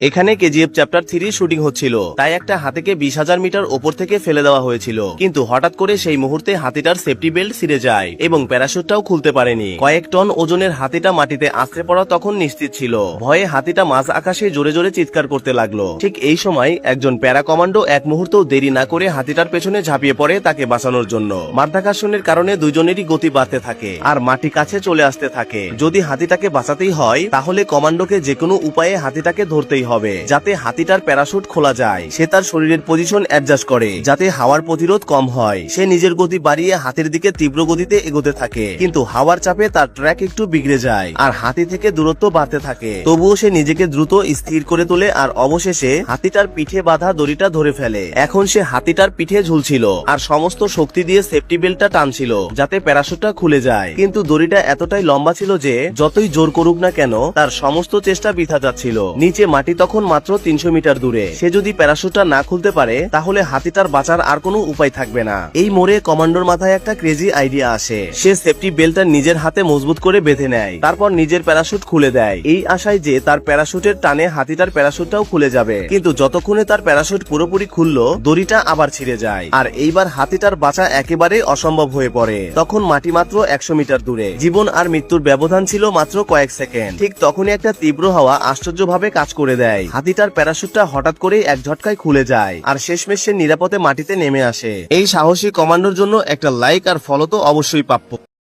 এখানে KGF chapter three shooting হচ্ছিল। তাই একটা হাতিকে বিশ হাজার মিটার ওপর থেকে ফেলে দেওয়া হয়েছিল। কিন্তু হঠাৎ করে সেই মুহূর্তে হাতিটার সেফটি বেল্ট ছিঁড়ে যায় এবং প্যারাশুটটাও খুলতে পারেনি। কয়েক টন ওজনের হাতিটা মাটিতে আছড়ে পড়া তখন নিশ্চিত ছিল। ভয়ে হাতিটা মাঝ আকাশে জোরে জোরে চিৎকার করতে লাগল। ঠিক এই সময় একজন প্যারা কমান্ডো এক মুহূর্তও দেরি না করে হাতিটার পেছনে ঝাঁপিয়ে পড়ে তাকে বাঁচানোর জন্য। মাধ্যাকর্ষণের কারণে দুজনেরই গতি বাড়তে থাকে আর মাটি কাছে চলে আসতে থাকে। যদি হাতিটাকে বাঁচাতেই হয়, তাহলে কমান্ডোকে যে কোনো উপায়ে হাতিটাকে ধরতেই হবে, যাতে হাতিটার প্যারাশুট খোলা যায়। সে তার শরীরের পজিশন অ্যাডজাস্ট করে, যাতে হাওয়ার প্রতিরোধ কম হয়। সে নিজের গতি বাড়িয়ে হাতির দিকে তীব্র গতিতে এগোতে থাকে, কিন্তু হাওয়ার চাপে তার ট্র্যাক একটু বিগড়ে যায় আর হাতি থেকে দূরত্ব বাড়তে থাকে। তবুও সে নিজেকে দ্রুত স্থির করে তোলে আর অবশেষে হাতিটার পিঠে বাঁধা দড়িটা ধরে ফেলে। এখন সে হাতিটার পিঠে ঝুলছিল আর সমস্ত শক্তি দিয়ে সেফটি বেল্টটা টানছিল, যাতে প্যারাশুটটা খুলে যায়। কিন্তু দড়িটা এতটাই লম্বা ছিল যে, যতই জোর করুক না কেন, তার সমস্ত চেষ্টা বৃথা যাচ্ছিল। নিচে মাটি তখন মাত্র তিনশো মিটার দূরে। সে যদি প্যারাশুটটা না খুলতে পারে, তাহলে হাতিটার বাঁচার আর কোনো উপায় থাকবে না। এই মোড়ে কমান্ডোর মাথায় একটা ক্রেজি আইডিয়া আসে। সে সেফটি বেল্টটা নিজের হাতে মজবুত করে বেঁধে নেয়। তারপর নিজের প্যারাশুট খুলে দেয়। এই আশায় যে তার প্যারাশুটের টানে হাতিটার প্যারাশুটটাও খুলে যাবে। কিন্তু যতক্ষণে তার প্যারাশুট পুরোপুরি খুললো, দড়িটা আবার ছিঁড়ে যায়। আর এইবার হাতিটার বাঁচা একেবারে অসম্ভব হয়ে পড়ে। তখন মাটি মাত্র একশো মিটার দূরে। জীবন আর মৃত্যুর ব্যবধান ছিল মাত্র কয়েক সেকেন্ড। ঠিক তখনই একটা তীব্র হাওয়া আশ্চর্যভাবে কাজ করে দেয়। হাতিটার প্যারাশুটটা হঠাৎ করে এক ঝটকায় খুলে যায় আর শেষমেশ সে নিরাপদে মাটিতে নেমে আসে। এই সাহসী কমান্ডোর জন্য একটা লাইক আর ফলো তো অবশ্যই প্রাপ্য।